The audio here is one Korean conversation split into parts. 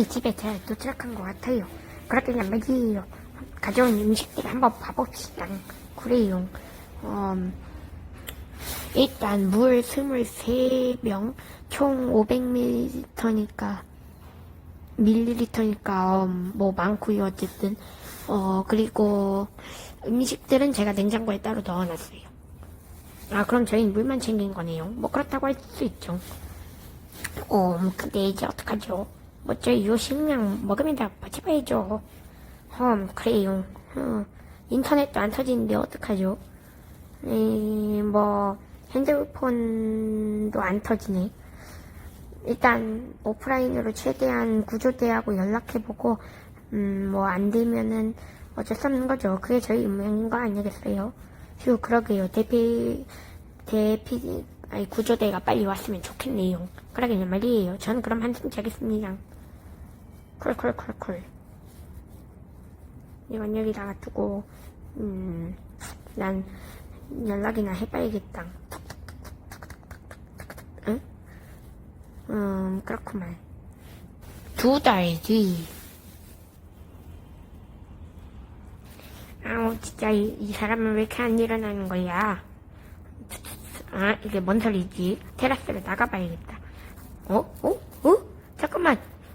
이미 집에 잘 도착한 것 같아요. 그렇다면 말이에요. 가져온 음식들 한번 봐봅시다. 그래요. 음, 일단 물 23병, 총 500ml니까, 밀리리터니까, 음, 뭐 많고요 어쨌든. 어, 그리고 음식들은 제가 냉장고에 따로 넣어놨어요. 아, 그럼 저희 물만 챙긴 거네요. 뭐 그렇다고 할 수 있죠. 어, 근데 이제 어떡하죠? 뭐 저희 요 식량 먹으면 다 버텨봐야죠. 음, 그래요. 어, 인터넷도 안 터지는데 어떡하죠? 에, 뭐 핸드폰도 안 터지네. 일단 오프라인으로 최대한 구조대하고 연락해보고 음, 뭐 안 되면은 어쩔 수 없는 거죠. 그게 저희 운명인 거 아니겠어요? 휴, 그러게요. 대피, 대피, 아니, 구조대가 빨리 왔으면 좋겠네요. 그러게요, 말이에요. 저는 그럼 한숨 자겠습니다. 콜콜콜콜. 이건 여기다가 두고, 음, 난 연락이나 해봐야겠다. 응? 음, 그렇구만. 두 달 뒤. 아우, 진짜, 이, 이 사람은 왜 이렇게 안 일어나는 거야? 아, 이게 뭔 소리지? 테라스를 나가봐야겠다. 어? 어? 어? 잠깐만.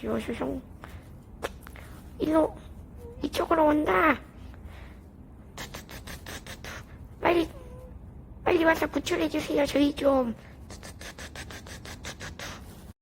쇼쇼쇼. 일로, 이쪽으로 온다. 빨리, 빨리 와서 구출해주세요. 저희 좀.